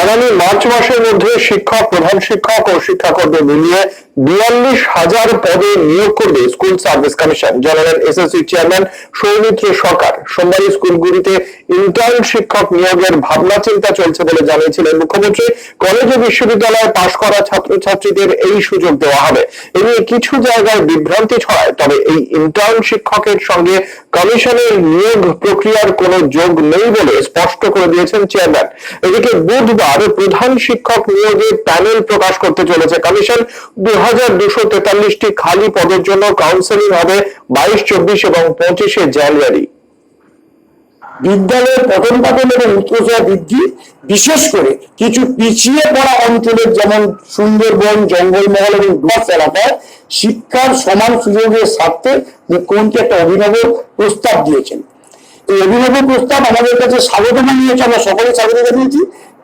আগামী মার্চ মাসের মধ্যে শিক্ষক, প্রধান শিক্ষক ও শিক্ষাকর্মী মিলিয়ে বিয়াল্লিশ হাজার পদে নিয়োগ করবে স্কুল সার্ভিস কমিশন, জানালেন এসএসসি চেয়ারম্যান সৌমিত্র সরকার। সোমবার স্কুলগুলিতে ইন্টার্ন শিক্ষক নিয়োগের ভাবনা চিন্তা চলছে বলে জানিয়েছিলেন মুখ্যমন্ত্রী। কলেজ ও বিশ্ববিদ্যালয়ে পাশ করা ছাত্রছাত্রীদের এই সুযোগ দেওয়া হবে। এ নিয়ে কিছু জায়গায় বিভ্রান্তি ছড়ায়, তবে এই ইন্টার্ন শিক্ষকের সঙ্গে কমিশনের নিয়োগ প্রক্রিয়ার কোনো যোগ নেই বলে স্পষ্ট করে দিয়েছেন চেয়ারম্যান। এদিকে বুধবার প্রধান শিক্ষক নিয়োগে প্যানেল প্রকাশ করতে চলেছে। কমিশন দু হাজার দুশো তেতাল্লিশটি খালি পদের জন্য কাউন্সেলিং হবে বাইশ, চব্বিশ এবং পঁচিশে জানুয়ারি। বিদ্যালয়ের পঠন পাঠন এবং উৎকর্ষতা বৃদ্ধি, বিশেষ করে কিছু পিছিয়ে পড়া অঞ্চলের যেমন সুন্দরবন, জঙ্গলমহল এবং ডুয়ার্স এলাকায় শিক্ষার সমান সুযোগের স্বার্থে মুখ্যমন্ত্রী একটা অভিনব প্রস্তাব দিয়েছেন। অভিনব প্রস্তাব আমাদের কাছে স্বাগত জানিয়েছে আমরা সকলে স্বাগত জানিয়েছি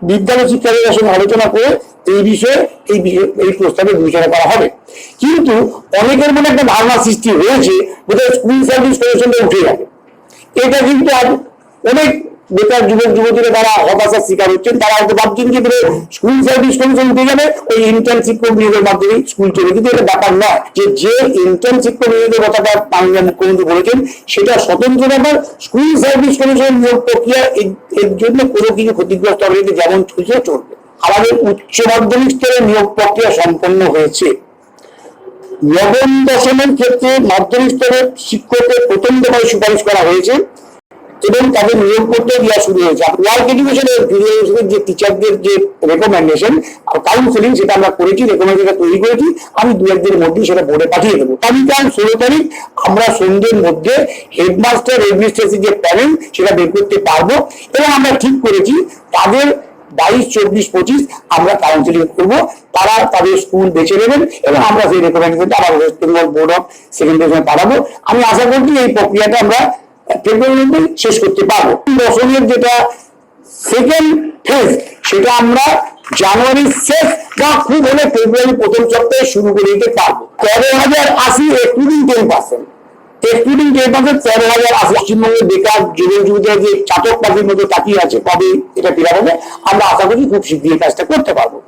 বিদ্যালয় শিক্ষার্থীদের সঙ্গে আলোচনা করে এই বিষয়ে, এই এই প্রস্তাবে বিবেচনা করা হবে। কিন্তু অনেকের মনে একটা ধারণা সৃষ্টি হয়েছে বোধহয় স্কুল সার্ভিস কমিশনটা উঠে যাবে এটা কিন্তু আর অনেক বেকার যুবক যুবতীরা তারা হতাশার শিকার হচ্ছেন, তারা হয়তো ভাবছেন যে স্কুল সার্ভিস কমিশন উঠে যাবে, ওই ইন্টার্ন শিক্ষক নিয়োগের মাধ্যমে স্কুল চলে। কিন্তু এটা ব্যাপার নয় যে যে ইন্টার্ন শিক্ষক নিয়োগের কথাটা মাননীয় মুখ্যমন্ত্রী বলেছেন, সেটা স্বতন্ত্র ব্যাপার। স্কুল সার্ভিস কমিশন নিয়োগ প্রক্রিয়া এর- জন্য কোনো কিছু ক্ষতিগ্রস্ত হবে যেমন চলছে চলবে। আমাদের উচ্চ মাধ্যমিক স্তরে নিয়োগ প্রক্রিয়া সম্পন্ন হয়েছে। নবম দশমের ক্ষেত্রে মাধ্যমিক স্তরে শিক্ষকের প্রথম দফায় সুপারিশ করা হয়েছে। এবং তাদের নিয়োগ করতে দেওয়া শুরু হয়েছে। ওয়ার্ক এডুকেশনের যে টিচারদের যে রেকমেন্ডেশন কাউন্সিলিং সেটা আমরা করেছি রেকমেন্ডেশন তৈরি করেছি, আমি দু একদিনের মধ্যেই সেটা বোর্ডে পাঠিয়ে দেবো। আগামীকাল ষোলো তারিখ আমরা সন্ধ্যের মধ্যে হেডমাস্টার এডমিনিস্ট্রেশন যে প্যানেল সেটা বের করতে পারব এবং আমরা ঠিক করেছি, তাদের বাইশ, চব্বিশ, পঁচিশ আমরা কাউন্সিলিং করব, তারা তাদের স্কুল বেছে নেবেন এবং আমরা সেই রেকমেন্ডেশনটা আবার West Bengal board of secondary পাঠাবো। আমি আশা করছি এই প্রক্রিয়াটা আমরা ফেব্রুয়ারির মধ্যে শেষ করতে পারব। দশমের যেটা সেকেন্ড ফেজ সেটা আমরা জানুয়ারির শেষ বা খুব হলে ফেব্রুয়ারি প্রথম সপ্তাহে শুরু করে দিতে পারব। তেরো হাজার আশি excluding ten percent excluding ten percent তেরো হাজার আশি পশ্চিমবঙ্গের বেকার, যুবক যুবতীরা যে চাতক পাখির মতো তাকিয়ে আছে, কবে এটা ফেরা হবে, আমরা আশা করি খুব শীঘ্রই কাজটা করতে পারব।